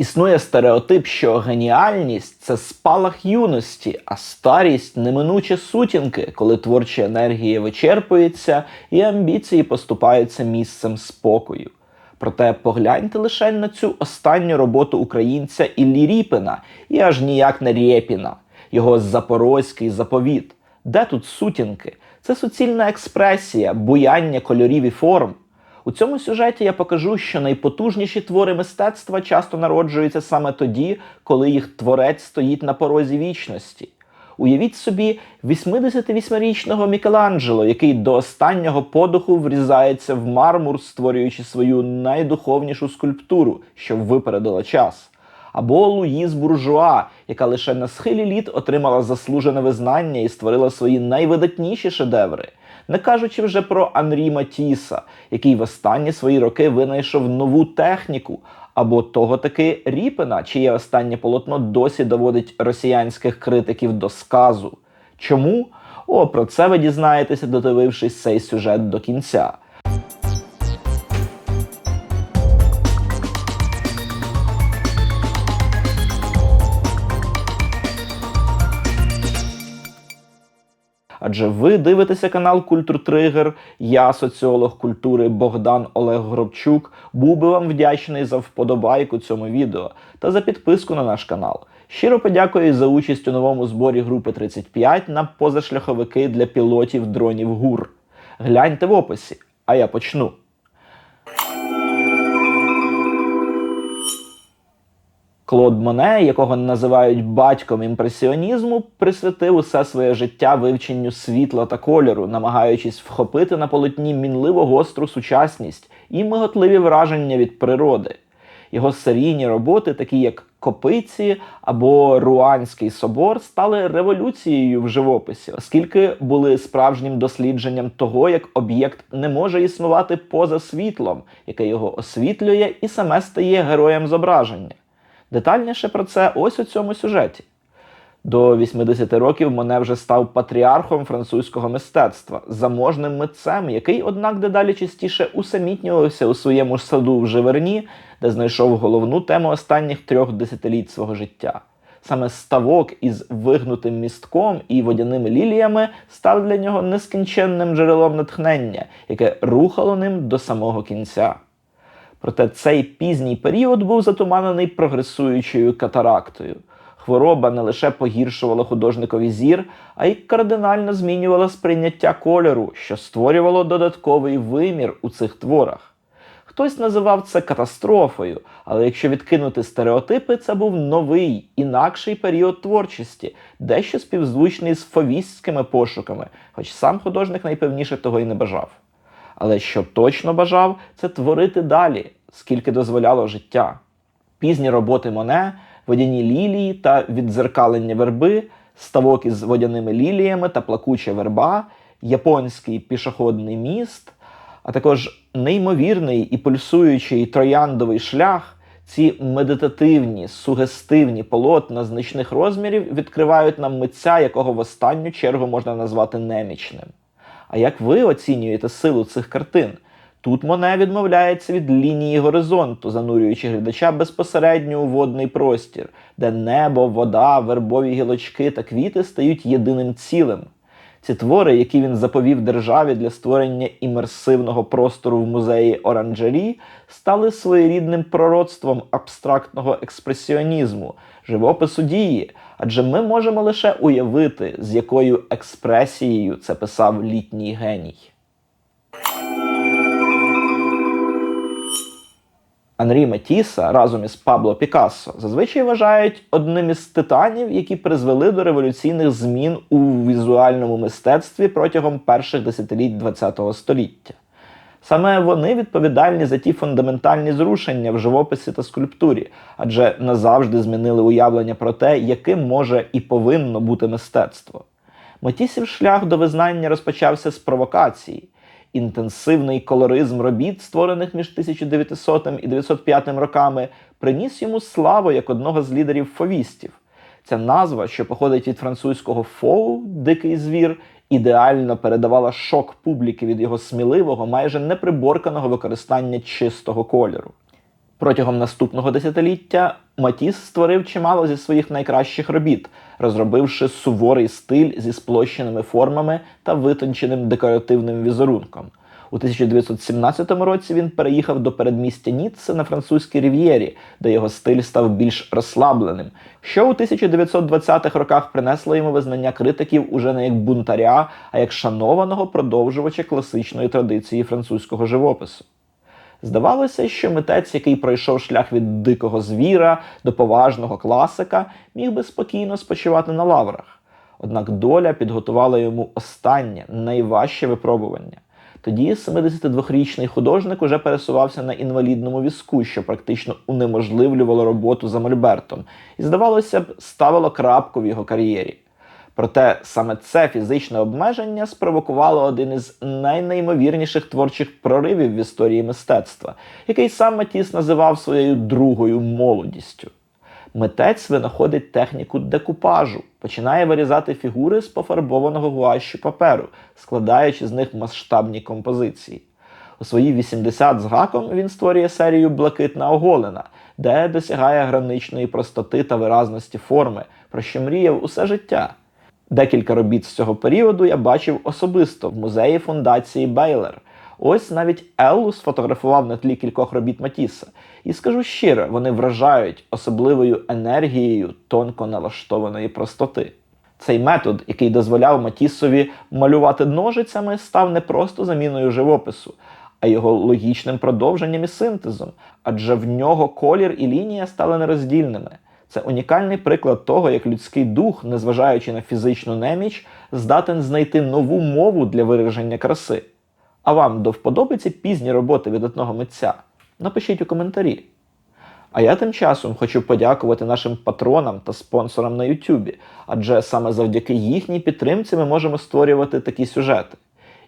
Існує стереотип, що геніальність це спалах юності, а старість неминучі сутінки, коли творча енергія вичерпується і амбіції поступаються місцем спокою. Проте погляньте лише на цю останню роботу українця Іллі Ріпина і аж ніяк не Рєпіна, його запорозький заповіт. Де тут сутінки? Це суцільна експресія, буяння кольорів і форм. У цьому сюжеті я покажу, що найпотужніші твори мистецтва часто народжуються саме тоді, коли їх творець стоїть на порозі вічності. Уявіть собі 88-річного Мікеланджело, який до останнього подуху врізається в мармур, створюючи свою найдуховнішу скульптуру, що випередила час. Або Луїз Буржуа, яка лише на схилі літ отримала заслужене визнання і створила свої найвидатніші шедеври. Не кажучи вже про Анрі Матіса, який в останні свої роки винайшов нову техніку, або того таки Ріпена, чиє останнє полотно досі доводить росіянських критиків до сказу. Чому? О, про це ви дізнаєтеся, додивившись цей сюжет до кінця. Адже ви дивитеся канал Культур Тригер, я соціолог культури Богдан Олег Гробчук. Був би вам вдячний за вподобайку цьому відео та за підписку на наш канал. Щиро подякую за участь у новому зборі групи 35 на позашляховики для пілотів дронів ГУР. Гляньте в описі, а я почну. Клод Моне, якого називають батьком імпресіонізму, присвятив усе своє життя вивченню світла та кольору, намагаючись вхопити на полотні мінливо гостру сучасність і миготливі враження від природи. Його серійні роботи, такі як Копиці або Руанський собор, стали революцією в живописі, оскільки були справжнім дослідженням того, як об'єкт не може існувати поза світлом, яке його освітлює і саме стає героєм зображення. Детальніше про це ось у цьому сюжеті. До 80 років Моне вже став патріархом французького мистецтва, заможним митцем, який, однак, дедалі частіше усамітнювався у своєму саду в Живерні, де знайшов головну тему останніх трьох десятиліть свого життя. Саме ставок із вигнутим містком і водяними ліліями став для нього нескінченним джерелом натхнення, яке рухало ним до самого кінця. Проте цей пізній період був затуманений прогресуючою катарактою. Хвороба не лише погіршувала художникові зір, а й кардинально змінювала сприйняття кольору, що створювало додатковий вимір у цих творах. Хтось називав це катастрофою, але якщо відкинути стереотипи, це був новий, інакший період творчості, дещо співзвучний з фовістськими пошуками, хоч сам художник найпевніше того й не бажав. Але що точно бажав, це творити далі, скільки дозволяло життя. Пізні роботи Моне, водяні лілії та віддзеркалення верби, ставок із водяними ліліями та плакуча верба, японський пішохідний міст, а також неймовірний і пульсуючий трояндовий шлях. Ці медитативні, сугестивні полотна значних розмірів відкривають нам митця, якого в останню чергу можна назвати немічним. А як ви оцінюєте силу цих картин? Тут Моне відмовляється від лінії горизонту, занурюючи глядача безпосередньо у водний простір, де небо, вода, вербові гілочки та квіти стають єдиним цілим. Ці твори, які він заповів державі для створення імерсивного простору в музеї Оранжері, стали своєрідним пророцтвом абстрактного експресіонізму, живопису дії, адже ми можемо лише уявити, з якою експресією це писав літній геній. Анрі Метіса разом із Пабло Пікассо зазвичай вважають одним із титанів, які призвели до революційних змін у візуальному мистецтві протягом перших десятиліть ХХ століття. Саме вони відповідальні за ті фундаментальні зрушення в живописі та скульптурі, адже назавжди змінили уявлення про те, яким може і повинно бути мистецтво. Матісів шлях до визнання розпочався з провокації. Інтенсивний колоризм робіт, створених між 1900 і 905 роками, приніс йому славу як одного з лідерів фовістів. Ця назва, що походить від французького фоу дикий звір, ідеально передавала шок публіки від його сміливого, майже неприборканого використання чистого кольору. Протягом наступного десятиліття Матіс створив чимало зі своїх найкращих робіт, розробивши суворий стиль зі сплощеними формами та витонченим декоративним візерунком. У 1917 році він переїхав до передмістя Ніцце на французькій рів'єрі, де його стиль став більш розслабленим, що у 1920-х роках принесло йому визнання критиків уже не як бунтаря, а як шанованого продовжувача класичної традиції французького живопису. Здавалося, що митець, який пройшов шлях від дикого звіра до поважного класика, міг би спокійно спочивати на лаврах. Однак доля підготувала йому останнє найважче випробування. Тоді 72-річний художник уже пересувався на інвалідному візку, що практично унеможливлювало роботу за Мольбертом, і, здавалося б, ставило крапку в його кар'єрі. Проте саме це фізичне обмеження спровокувало один із найнеймовірніших творчих проривів в історії мистецтва, який сам Матіс називав своєю другою молодістю. Митець винаходить техніку декупажу, починає вирізати фігури з пофарбованого гуашю паперу, складаючи з них масштабні композиції. У свої 80 з гаком він створює серію Блакитна оголена, де досягає граничної простоти та виразності форми, про що мріяв усе життя. Декілька робіт з цього періоду я бачив особисто в музеї фундації Бейлер. Ось навіть Еллу сфотографував на тлі кількох робіт Матіса. І скажу щиро, вони вражають особливою енергією тонко налаштованої простоти. Цей метод, який дозволяв Матісові малювати ножицями, став не просто заміною живопису, а його логічним продовженням і синтезом, адже в нього колір і лінія стали нероздільними. Це унікальний приклад того, як людський дух, незважаючи на фізичну неміч, здатен знайти нову мову для вираження краси. А вам до вподоби ці пізні роботи від одного митця? Напишіть у коментарі. А я тим часом хочу подякувати нашим патронам та спонсорам на Ютубі, адже саме завдяки їхній підтримці ми можемо створювати такі сюжети.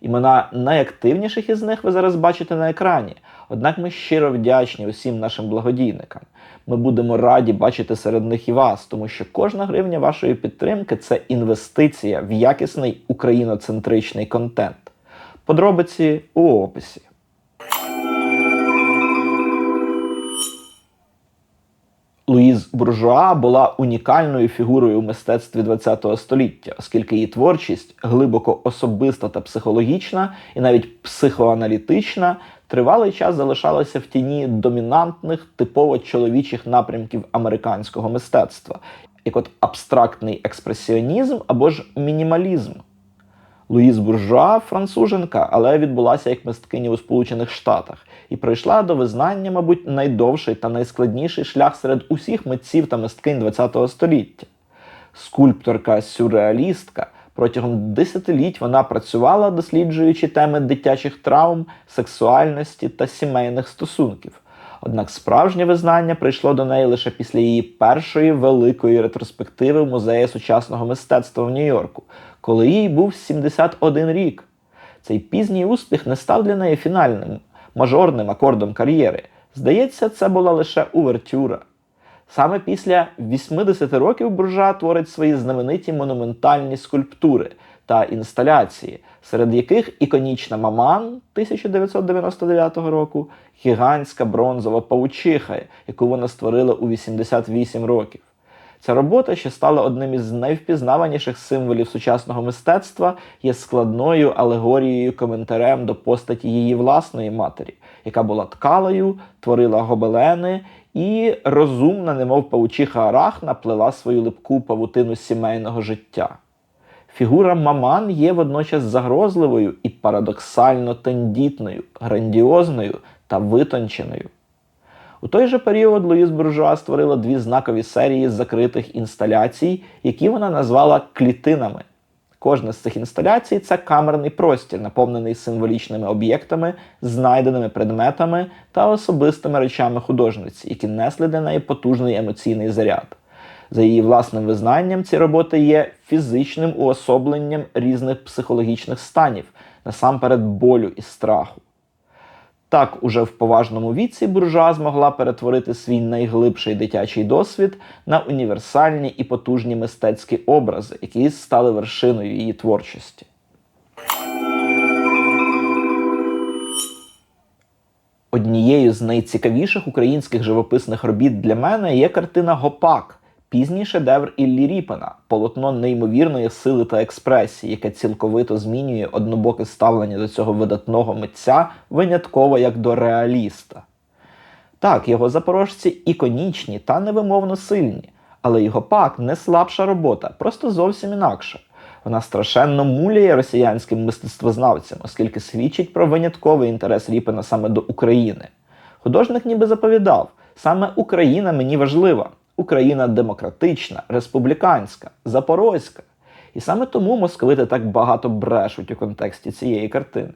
Імена найактивніших із них ви зараз бачите на екрані. Однак ми щиро вдячні усім нашим благодійникам. Ми будемо раді бачити серед них і вас, тому що кожна гривня вашої підтримки це інвестиція в якісний україноцентричний контент. Подробиці у описі. Луїз Буржуа була унікальною фігурою у мистецтві ХХ століття, оскільки її творчість глибоко особиста та психологічна, і навіть психоаналітична, тривалий час залишалася в тіні домінантних типово чоловічих напрямків американського мистецтва, як от абстрактний експресіонізм або ж мінімалізм. Луїз Буржуа француженка, але відбулася як мисткиня у Сполучених Штатах і пройшла до визнання, мабуть, найдовший та найскладніший шлях серед усіх митців та мисткинь ХХ століття. Скульпторка-сюрреалістка. Протягом десятиліть вона працювала, досліджуючи теми дитячих травм, сексуальності та сімейних стосунків. Однак справжнє визнання прийшло до неї лише після її першої великої ретроспективи в музеї сучасного мистецтва в Нью-Йорку, коли їй був 71 рік. Цей пізній успіх не став для неї фінальним, мажорним акордом кар'єри. Здається, це була лише увертюра. Саме після 80 років буржа творить свої знамениті монументальні скульптури та інсталяції, серед яких іконічна Маман 1999 року, гігантська бронзова паучиха, яку вона створила у 88 років. Ця робота, що стала одним із найвпізнаваніших символів сучасного мистецтва, є складною алегорією коментарем до постаті її власної матері, яка була ткалою, творила гобелени і розумна, немов паучиха Арахна, плела свою липку павутину сімейного життя. Фігура Маман є водночас загрозливою і парадоксально тендітною, грандіозною та витонченою. У той же період Луїс Буржуа створила дві знакові серії закритих інсталяцій, які вона назвала клітинами. Кожна з цих інсталяцій це камерний простір, наповнений символічними об'єктами, знайденими предметами та особистими речами художниці, які несли для неї потужний емоційний заряд. За її власним визнанням, ці роботи є фізичним уособленням різних психологічних станів, насамперед болю і страху. Так, уже в поважному віці буржуа змогла перетворити свій найглибший дитячий досвід на універсальні і потужні мистецькі образи, які стали вершиною її творчості. Однією з найцікавіших українських живописних робіт для мене є картина Гопак, пізній шедевр Іллі Ріпена, полотно неймовірної сили та експресії, яке цілковито змінює однобоке ставлення до цього видатного митця винятково як до реаліста. Так, його запорожці іконічні та невимовно сильні, але його пак не слабша робота, просто зовсім інакша. Вона страшенно муляє росіянським мистецтвознавцям, оскільки свідчить про винятковий інтерес Ріпена саме до України. Художник ніби заповідав: саме Україна мені важлива, Україна демократична, республіканська, запорозька. І саме тому московити так багато брешуть у контексті цієї картини.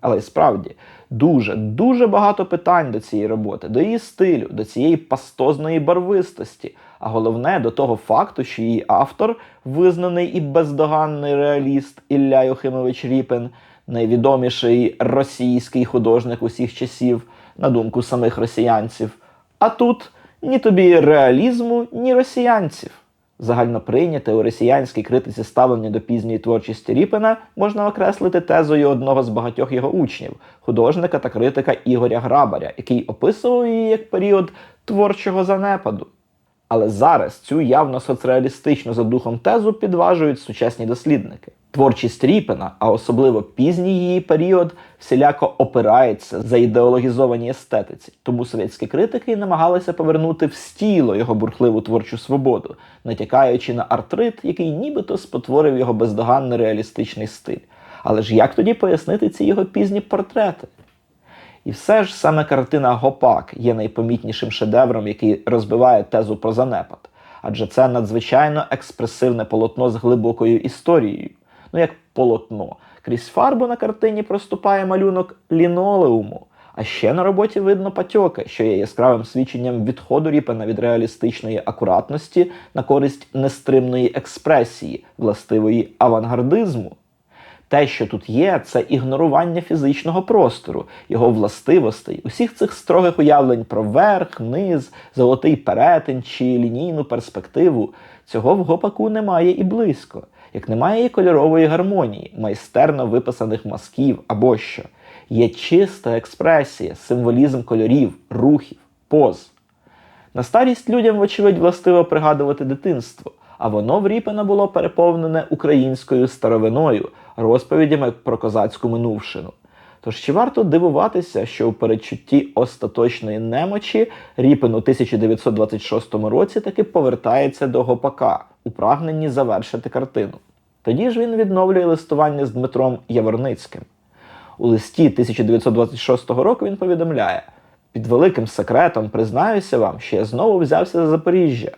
Але й справді дуже дуже багато питань до цієї роботи, до її стилю, до цієї пастозної барвистості, а головне до того факту, що її автор, визнаний і бездоганний реаліст Ілля Юхимович Ріпен, найвідоміший російський художник усіх часів, на думку самих росіянців. А тут ні тобі реалізму, ні росіянців. Загально прийняте у росіянській критиці ставлення до пізньої творчості Ріпена можна окреслити тезою одного з багатьох його учнів, художника та критика Ігоря Грабаря, який описував її як період творчого занепаду. Але зараз цю явно соцреалістичну за духом тезу підважують сучасні дослідники. Творчість Ріпена, а особливо пізній її період, всіляко опирається за ідеологізованій естетиці. Тому совєтські критики намагалися повернути в стіло його бурхливу творчу свободу, натякаючи на артрит, який нібито спотворив його бездоганний реалістичний стиль. Але ж як тоді пояснити ці його пізні портрети? І все ж саме картина Гопак є найпомітнішим шедевром, який розбиває тезу про занепад. Адже це надзвичайно експресивне полотно з глибокою історією. Ну як полотно. Крізь фарбу на картині проступає малюнок лінолеуму. А ще на роботі видно патьоки, що є яскравим свідченням відходу Ріпена від реалістичної акуратності на користь нестримної експресії, властивої авангардизму. Те, що тут є, це ігнорування фізичного простору, його властивостей, усіх цих строгих уявлень про верх, низ, золотий перетин чи лінійну перспективу. Цього в гопаку немає і близько, як немає і кольорової гармонії, майстерно виписаних мазків або що. Є чиста експресія, символізм кольорів, рухів, поз. На старість людям, вочевидь, властиво пригадувати дитинство, а воно в Ріпена було переповнене українською старовиною, розповідями про козацьку минувшину. Тож чи варто дивуватися, що у передчутті остаточної немочі Ріпен у 1926 році таки повертається до Гопака у прагненні завершити картину. Тоді ж він відновлює листування з Дмитром Яворницьким. У листі 1926 року він повідомляє: під великим секретом признаюся вам, що я знову взявся за Запоріжжя.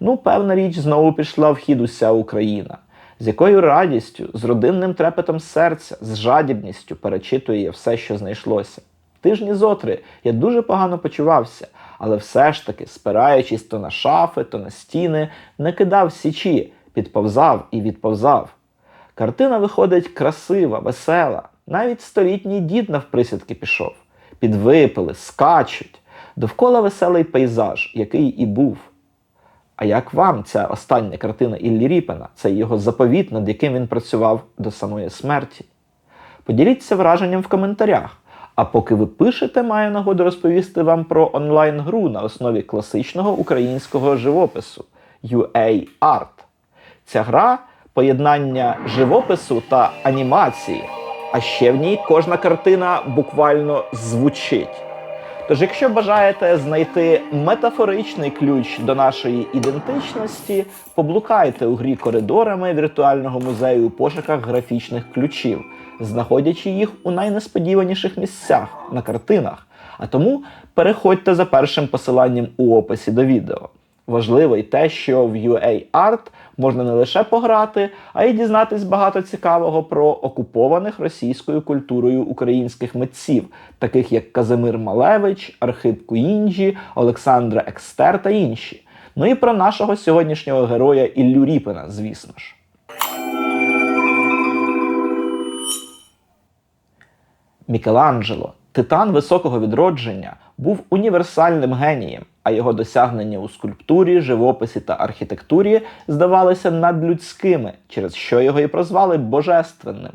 Ну, певна річ, знову пішла в хід уся Україна. З якою радістю, з родинним трепетом серця, з жадібністю перечитує все, що знайшлося. Тижні зотри я дуже погано почувався, але все ж таки, спираючись то на шафи, то на стіни, не кидав січі, підповзав і відповзав. Картина виходить красива, весела. Навіть столітній дід навприсідки пішов. Підвипили, скачуть. Довкола веселий пейзаж, який і був. А як вам ця остання картина Іллі Ріпена? Це його заповіт, над яким він працював до самої смерті? Поділіться враженням в коментарях. А поки ви пишете, маю нагоду розповісти вам про онлайн-гру на основі класичного українського живопису UA Art. Ця гра поєднання живопису та анімації. А ще в ній кожна картина буквально звучить. Тож, якщо бажаєте знайти метафоричний ключ до нашої ідентичності, поблукайте у грі коридорами віртуального музею у пошуках графічних ключів, знаходячи їх у найнесподіваніших місцях на картинах. А тому переходьте за першим посиланням у описі до відео. Важливо й те, що в UA Art можна не лише пограти, а й дізнатись багато цікавого про окупованих російською культурою українських митців, таких як Казимир Малевич, Архип Куінджі, Олександра Екстер та інші. Ну і про нашого сьогоднішнього героя Іллю Ріпина, звісно ж. Мікеланджело, титан високого відродження, був універсальним генієм, а його досягнення у скульптурі, живописі та архітектурі здавалися надлюдськими, через що його і прозвали божественним.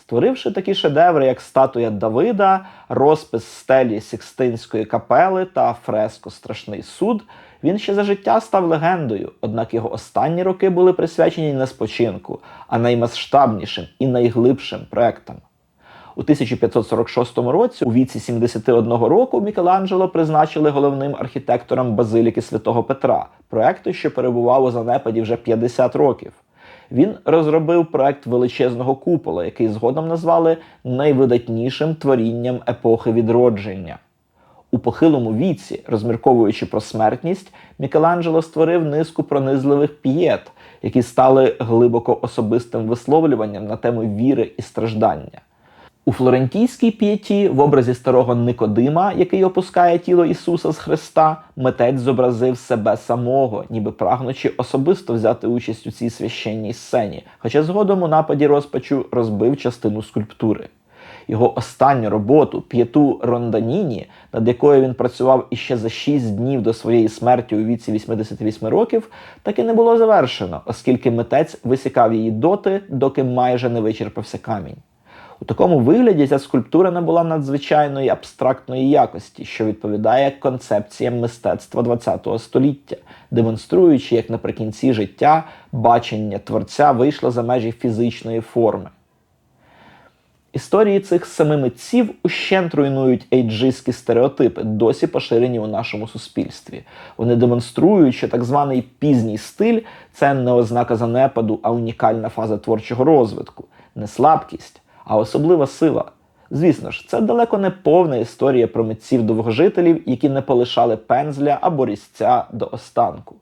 Створивши такі шедеври, як статуя Давида, розпис стелі Сікстинської капели та фреско Страшний суд, він ще за життя став легендою, однак його останні роки були присвячені не спочинку, а наймасштабнішим і найглибшим проектам. У 1546 році, у віці 71 року, Мікеланджело призначили головним архітектором базиліки святого Петра, проекту, що перебував у занепаді вже 50 років. Він розробив проект величезного купола, який згодом назвали найвидатнішим творінням епохи відродження. У похилому віці, розмірковуючи про смертність, Мікеланджело створив низку пронизливих п'єт, які стали глибоко особистим висловлюванням на тему віри і страждання. У флорентійській п'єті в образі старого Никодима, який опускає тіло Ісуса з Христа, митець зобразив себе самого, ніби прагнучи особисто взяти участь у цій священній сцені, хоча згодом у нападі розпачу розбив частину скульптури. Його останню роботу п'єту Ронданіні, над якою він працював іще за 6 днів до своєї смерті у віці 88 років, так і не було завершено, оскільки митець висікав її доти, доки майже не вичерпався камінь. У такому вигляді ця скульптура набула надзвичайної абстрактної якості, що відповідає концепціям мистецтва ХХ століття, демонструючи, як наприкінці життя бачення творця вийшло за межі фізичної форми. Історії цих семи митців ущент руйнують ейджистські стереотипи, досі поширені у нашому суспільстві. Вони демонструють, що так званий пізній стиль це не ознака занепаду, а унікальна фаза творчого розвитку, не слабкість, а особлива сила. Звісно ж, це далеко не повна історія про митців довгожителів, які не полишали пензля або різця до останку.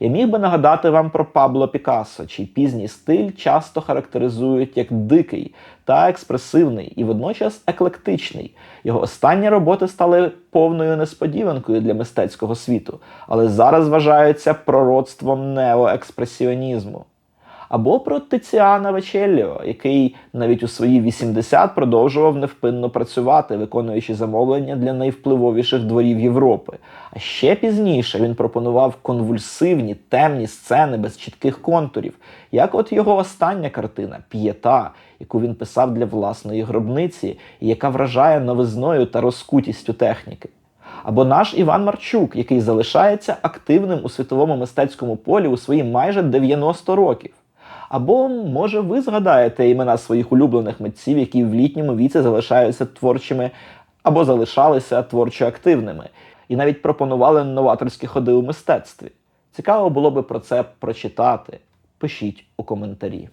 Я міг би нагадати вам про Пабло Пікассо, чий пізній стиль часто характеризують як дикий та експресивний і водночас еклектичний. Його останні роботи стали повною несподіванкою для мистецького світу, але зараз вважаються пророцтвом неоекспресіонізму. Або про Тиціана Вечелліо, який навіть у свої 80 продовжував невпинно працювати, виконуючи замовлення для найвпливовіших дворів Європи. А ще пізніше він пропонував конвульсивні темні сцени без чітких контурів, як от його остання картина П'єта, яку він писав для власної гробниці, і яка вражає новизною та розкутістю техніки. Або наш Іван Марчук, який залишається активним у світовому мистецькому полі у свої майже 90 років. Або, може, ви згадаєте імена своїх улюблених митців, які в літньому віці залишаються творчими або залишалися творчо активними, і навіть пропонували новаторські ходи у мистецтві. Цікаво було би про це прочитати. Пишіть у коментарі.